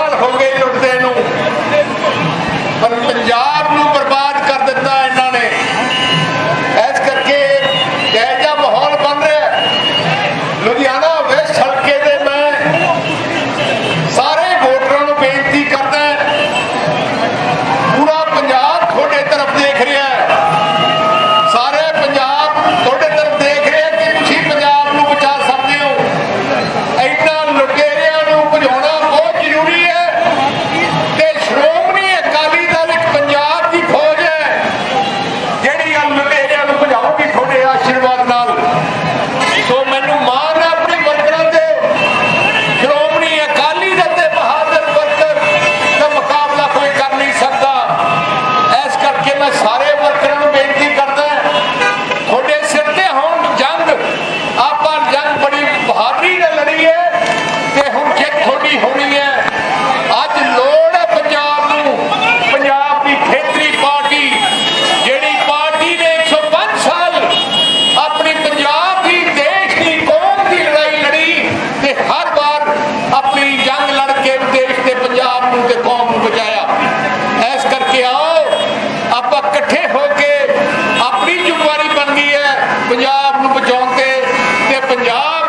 ਸਾਲ ਹੋ ਗਏ ਟੁੱਟਦੇ ਨੂੰ। ਪਰ ਪੰਜਾਬ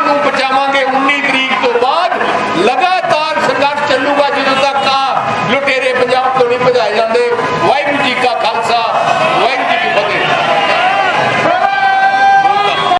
ਕਿਸਾਨ ਨੂੰ ਬਚਾਵਾਂਗੇ। 19 ਤਰੀਕ ਤੋਂ ਬਾਅਦ ਲਗਾਤਾਰ ਸੰਘਰਸ਼ ਚੱਲੂਗਾ ਜਦੋਂ ਤੱਕ ਆ ਲੁਟੇਰੇ ਪੰਜਾਬ ਤੋਂ ਨਹੀਂ ਭਜਾਏ ਜਾਂਦੇ। ਵਾਹਿਗੁਰੂ ਜੀ ਕਾ